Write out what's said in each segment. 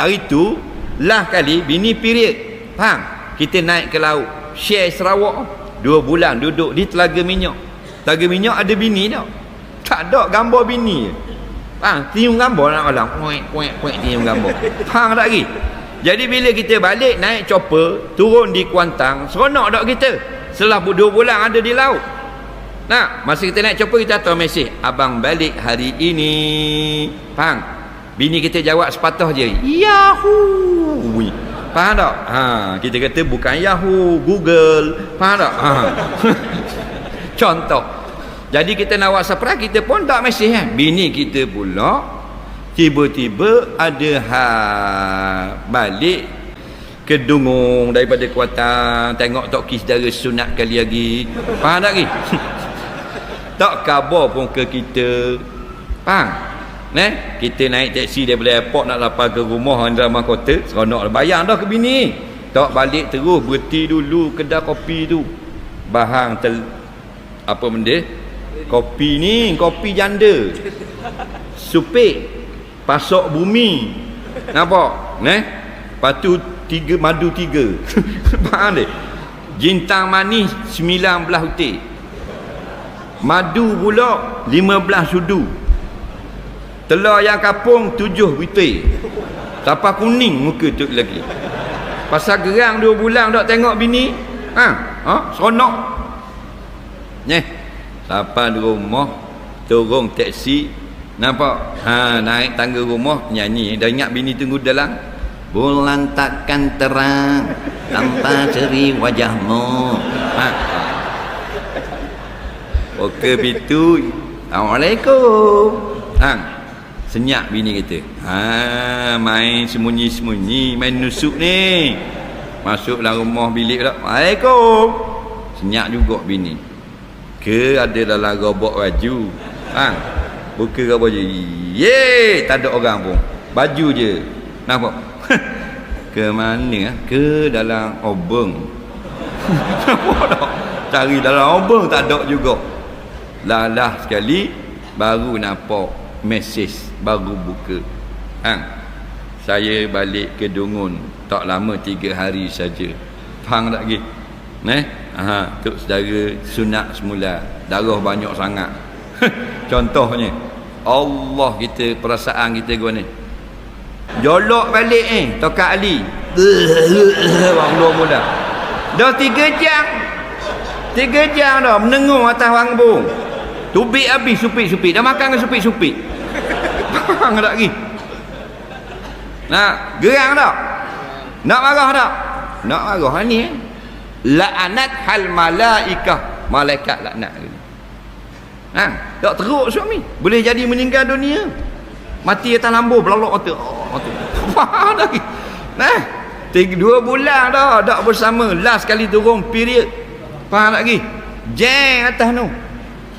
hari tu lah kali bini period. Faham? Kita naik ke laut share Sarawak. Dua bulan duduk di telaga minyak. Telaga minyak ada bini tak tak ada gambar bini. Faham tiung gambar nak malam. Kuek kuek kuek tiung gambar. Faham tak lagi jadi bila kita balik naik chopper turun di Kuantang seronok tak kita? Setelah dua bulan ada di laut. Nah, masa kita naik chopper kita tahu mesej, abang balik hari ini. Faham? Bini kita jawab sepatah je. Yahoo. Faham tak? Ha, kita kata bukan Yahoo, Google. Faham tak? Ha. Contoh. Jadi kita nak WhatsApp kita pun tak mesej kan. Bini kita pula tiba-tiba ada ha balik ke Dungung daripada Kuantan tengok Tok Kis dari sunat kali lagi. Faham tak lagi? tak khabar pun ke kita faham ne kita naik teksi daripada airport nak lapar ke rumah Andrama Kota seronok bayang dah ke bini? Tak balik terus berhenti dulu kedai kopi tu. Bahang tel apa benda? Kopi ni kopi janda. Supik pasok bumi. Nampak? Ne patu tiga madu tiga. Faham deh jintang manis sembilan belah utik. Madu pula 15 sudu telur yang kapung 7 butir. Tapak kuning muka tu lagi. Pasal gerang 2 bulan tak tengok bini. Ha? Ha? Seronok. Ni sampai di rumah turun teksi. Nampak? Ha naik tangga rumah nyanyi. Dah ingat bini tunggu dalam bulan takkan terang tanpa ceri wajahmu. Ha? Buka pintu. Assalamualaikum. Hang Senyap bini kita. Ha main sembunyi-sembunyi Main nusuk ni. Masuk dalam rumah bilik tak Assalamualaikum Senyap juga bini. Ke ada dalam robot baju? Hang Buka robot je. Yeay Tak ada orang pun. Baju je. Nampak? Ke mana Ke dalam obeng. Cari dalam obeng tak ada juga. Lalah sekali baru nampak mesej baru buka. Hang saya balik ke Dungun tak lama tiga hari saja. Faham tak lagi eh ha tuk saudara sunat semula. Darah banyak sangat. Contohnya Allah kita perasaan kita gua ni. Jolok balik eh tokat Ali. Bang dua mula. Dah tiga jam. Tiga jam dah menengung atas wangbung Tubik habis supik-supik. Dah makan dengan supik-supik. Faham tak lagi? Nak gerang tak? Nak marah tak? Nak marah ni eh? La'anat hal malaikah. Malaikat laknat. Ha? Tak teruk suami. Boleh jadi meninggal dunia. Mati atas lambu. Belalok kata. Oh, kata. Faham lagi? Nah, tiga, dua bulan dah. Tak bersama. Last kali turun period. Faham lagi? Jeng atas tu.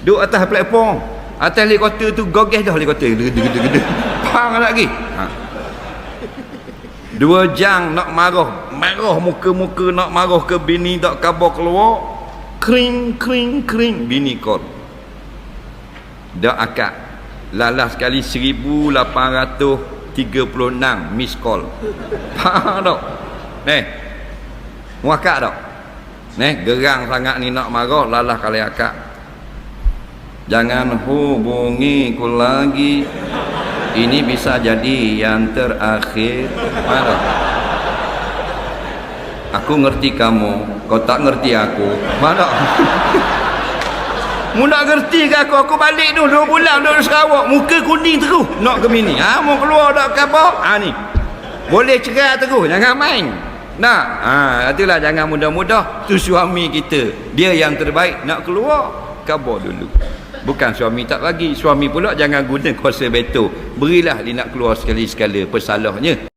Duduk atas platform. Atas helikopter tu gogeh dah helikopter. Gede-gede-gede. Pang lagi. Ha. Dua jam nak marah. Marah muka-muka nak marah ke bini tak kabar keluar. Kring, kring, kring. Bini call. Dah akak. Lalah sekali 1836 miss call. Faham tak? Eh. Muakak tak? Neh, gerang sangat ni nak marah. Lalah kali akak. Jangan hubungi ku lagi. Ini bisa jadi yang terakhir. Mana? Aku ngerti kamu. Kau tak ngerti aku. Mana? Mu nak ngerti ke aku? Aku balik tu Dua bulan duduk Sarawak Muka kuning terus. Nak ke bini? Ha, Mu keluar tak khabar ha, ni. Boleh cerai terus. Jangan main. Nak? Ha, Itulah jangan mudah-mudah. Tu suami kita. Dia yang terbaik. Nak keluar Khabar dulu Bukan suami tak bagi Suami pula jangan guna kuasa betul Berilah dia nak keluar sekali-sekala Pesalahnya